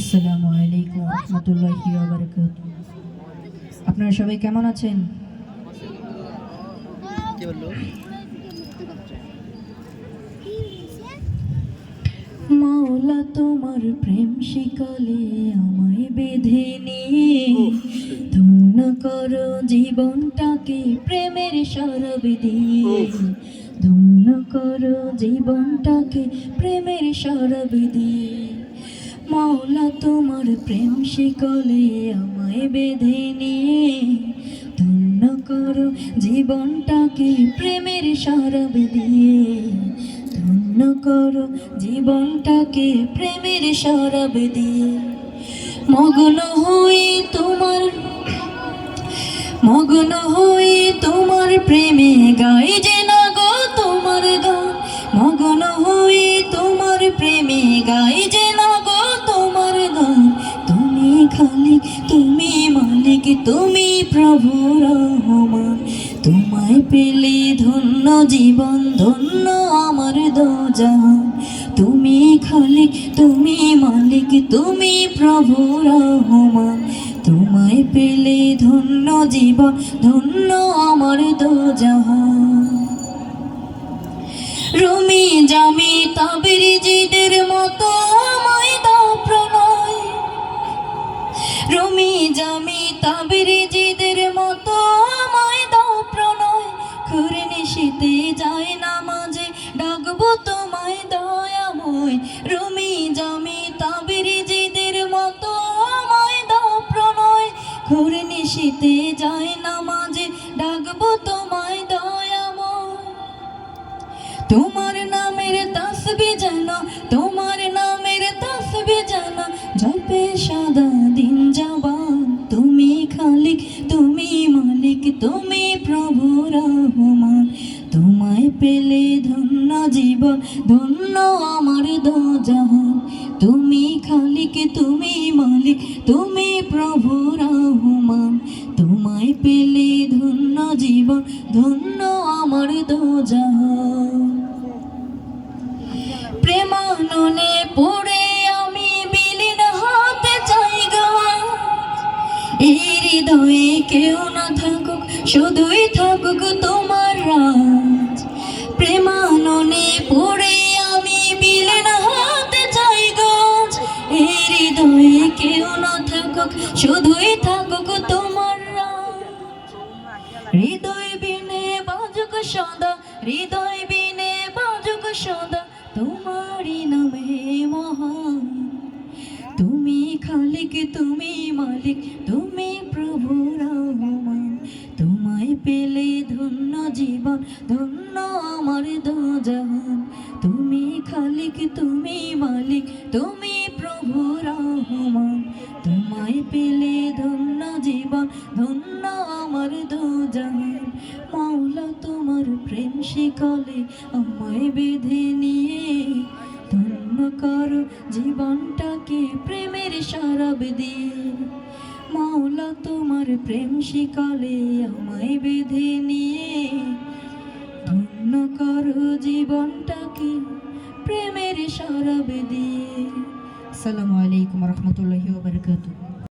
আসসালামু আলাইকুম রহমতুল্লাহি বারাকাত আপনারা সবাই কেমন আছেন? কি বলল? মাওলা তোমার প্রেম শিকলে আমায় বেঁধে নিয়ে। ধন্য করো জীবনটাকে প্রেমের সরব দিয়ে। ধন্য করো জীবনটাকে প্রেমের সরব দিয়ে। মাওলা, তোমার প্রেম শিকলে আমায় বেঁধে নিয়ে ধন্য করো জীবনটাকে প্রেমের সরব দিয়ে। ধন্য করো জীবনটাকে প্রেমের সরব দিয়ে। মগ্ন হই তোমার, মগ্ন হই তোমার প্রেমে গাই যে না গো তোমার গান। মগ্ন হই তোমার প্রেমে গাই তুমি প্রভু রহমান, তোমায় পেলে ধন্য জীবন, ধন্য আমার দোজাহান। তুমি খালিক, তুমি মালিক, তুমি প্রভু রহমান। তোমায় পেলে ধন্য জীবন, ধন্য আমার দোজাহান। রুমি জামি তাবির জিদের মতো আমায় দাও প্রণয়। রুমি জামি তাবির জিদের মতো আমায় দাও প্রণয়। খুরে নিশিতে যায় না মাঝে ডাকবো তোমায় দয়াময়। রুমি জামি কাবিরিজিদের মতো আমায় দাও প্রণয়। খুরে নিশিতে যায় না মাঝে ডাকবো তোমায় দয়াময়। তোমার নামের তসবি জানা, তোমার নামের তসবি জানা, জপে সাদা খালিক তুমি মালিক, তুমি প্রভু রহমান। তোমায় পেলে ধন্য জীবন ধন্য আমার দো জাহান তুমি খালিক, তুমি মালিক, তুমি প্রভু রহমান। তোমায় পেলে ধন্য জীবন ধন্য আমার দো জাহান প্রেমাননে পড়ে হৃদয়ে কেউ না থাকুক, শুধুই থাকুক তোমার রাজ। প্রেমাননে পড়ে আমি বিলীন হতে চাই গো। এই হৃদয়ে কেউ না থাকুক, শুধুই থাকুক তোমার হৃদয় বিনে বাজুক সদা, হৃদয় বিনে বাজুক সদা, তোমারই নামে মহান। তুমি খালিক, তুমি মালিক, তুমি প্রভু রহমান তোমায় পেলে ধন্য জীবন, ধন্য আমার দো তুমি খালিক, তুমি মালিক, তুমি প্রভু রহমান। তোমায় পেলে ধন্য জীবন, ধন্য আমার দো জাহান মাওলা, তোমার প্রেম শিকলে আমায় বেঁধে নিয়ে, ধন্য করো জীবনটাকে প্রেমের শরাব দিয়ে। মাওলা, তোমার প্রেম শিকালে আমায় বেঁধে নিয়ে। ধন্য করো জীবনটাকে, প্রেমের সারা দিয়ে আসসালামু আলাইকুম রহমতুল্লাহ বারাকাতুহু।